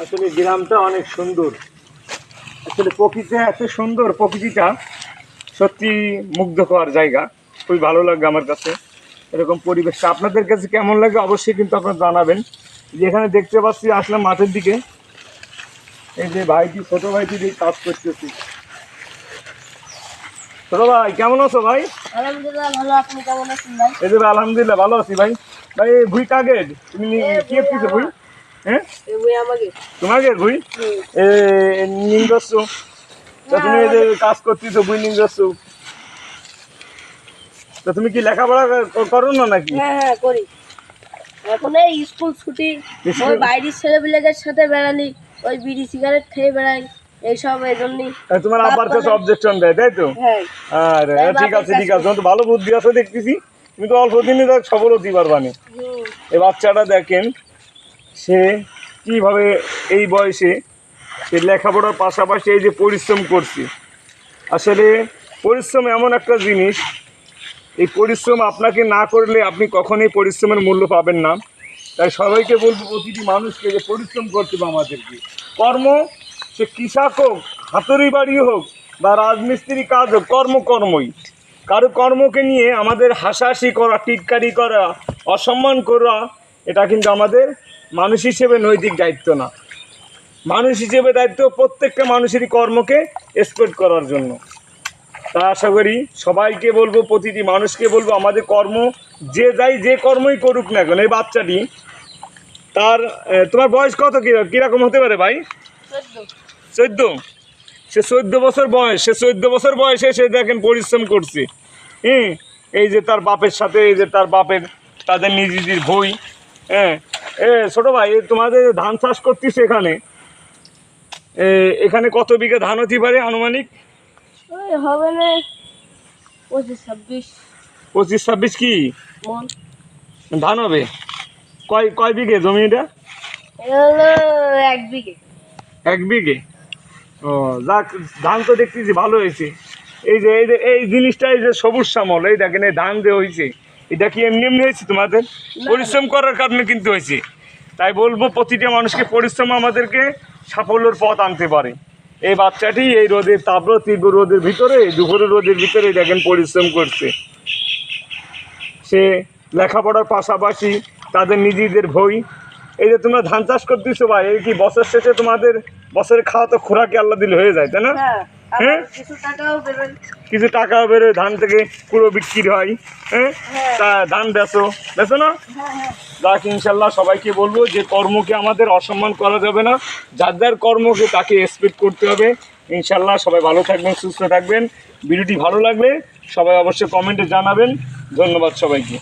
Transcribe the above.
আসলে গ্রামটা অনেক সুন্দর। আসলে প্রকৃতি এত সুন্দর প্রকৃতিটা সত্যি মুগ্ধ করার জায়গা। খুবই ভালো লাগে আমার কাছে। এরকম পরিবেশটা আপনাদের কাছে কেমন লাগে অবশ্যই কিন্তু আপনারা জানাবেন। যেখানে দেখতে পাচ্ছি আসলাম মাঠের দিকে। এই যে ভাইটি ছোটো ভাইটি দিয়ে কাজ করতেছি। ছোট ভাই কেমন আছো ভাই? এই যে আলহামদুলিল্লাহ ভালো আছি ভাই। ভাই ভুই কাগের তুমি কি ভুই? হ্যাঁ? তোমাকে এ তা তুমি কাজ করতেছো তা তুমি কি লেখাপড়া করো না নাকি? হ্যাঁ হ্যাঁ করি। এখন এই স্কুল ছুটি। ওই বাইরের ছেলেপিলেদের সাথে বেড়ানি ওই বিড়ি সিগারেট খেয়ে বেড়াই এইসব এই জন্যই। তোমার আবার কাছে অবজেকশন দেয় তাই তো? হ্যাঁ। আর ঠিক আছে ঠিক আছে। তো ভালো বুদ্ধি আছে দেখতেছি। তুমি তো অল্প দিনে দেখ সফল হতে পারবানি এই বাচ্চাটা দেখেন সে কীভাবে এই বয়সে সে লেখাপড়ার পাশাপাশি এই যে পরিশ্রম করছে। আসলে পরিশ্রম এমন একটা জিনিস, এই পরিশ্রম আপনাকে না করলে আপনি কখনোই পরিশ্রমের মূল্য পাবেন না। তাই সবাইকে বলব প্রতিটি মানুষকে যে পরিশ্রম করতে হবে আমাদেরকে। কর্ম, সে কৃষক হোক, হাতুড়ি বাড়ি হোক বা রাজমিস্ত্রি কাজ হোক, কর্ম কর্মই। কারও কর্মকে নিয়ে আমাদের হাসাহাসি করা, টিটকারি করা, অসম্মান করা, এটা কিন্তু আমাদের মানুষ হিসেবে নৈতিক দায়িত্ব না। মানুষ হিসেবে দায়িত্ব প্রত্যেকটা মানুষেরই কর্মকে এক্সপেক্ট করার জন্য। তা আশা করি সবাইকে বলব প্রতিটি মানুষকে বলব আমাদের কর্ম যে যাই যে কর্মই করুক না কেন এই বাচ্চাটি তার তোমার বয়স কত কি- কীরকম হতে পারে ভাই? চোদ্দ। সে চোদ্দ বছর বয়স সে চোদ্দ বছর বয়সে সে দেখেন পরিশ্রম করছে। হুম এই যে তার বাপের সাথে এই যে তার বাপের তাদের নিজেদের বই হ্যাঁ এ ছোটো ভাই তোমাদের ধান চাষ করতিস এখানে। এখানে কত বিঘা ধান হতে পারে আনুমানিক? হবে না পঁচিশ ছাব্বিশ। পঁচিশ ছাব্বিশ কি? ধান হবে? কয় কয় বিঘে জমি এটা? এটা এক বিঘে। এক বিঘে? ও যাক ধান তো দেখতেছি ভালো হয়েছে। এই যে এই যে এই জিনিসটা এই যে সবুজ শ্যামল এই দেখেন এই ধান দিয়ে হয়েছে এটা কি এমনি এমনি হয়েছে তোমাদের? পরিশ্রম করার কারণে কিন্তু হয়েছে। তাই বলব প্রতিটা মানুষকে পরিশ্রম আমাদেরকে সাফল্যের পথ আনতে পারে। এই বাচ্চাটি এই রোদের তাপ তীব্র রোদের ভিতরে দুপুরের রোদের ভিতরে দেখেন পরিশ্রম করছে। সে লেখাপড়ার পাশাপাশি তাদের নিজেদের বই এই যে তোমরা ধান চাষ করতেছো ভাই এই কি বছর শেষে তোমাদের বছরে খাওয়া তো খোরাকি আল্লাহ দিলে হয়ে যায় তাই না? হ্যাঁ? কিছু টাকাও বেরোয়। ধান থেকে পুরো বিক্রি হয় হ্যাঁ? হ্যাঁ। তা ধান বেচো বেচো না? হ্যাঁ হ্যাঁ। যাক ইনশাল্লাহ সবাইকে বলব যে কর্মকে আমাদের অসম্মান করা যাবে না। যার যার কর্মকে তাকে এক্সপেক্ট করতে হবে। ইনশাল্লাহ সবাই ভালো থাকবেন সুস্থ থাকবেন। ভিডিওটি ভালো লাগলে সবাই অবশ্যই কমেন্টে জানাবেন। ধন্যবাদ সবাইকে।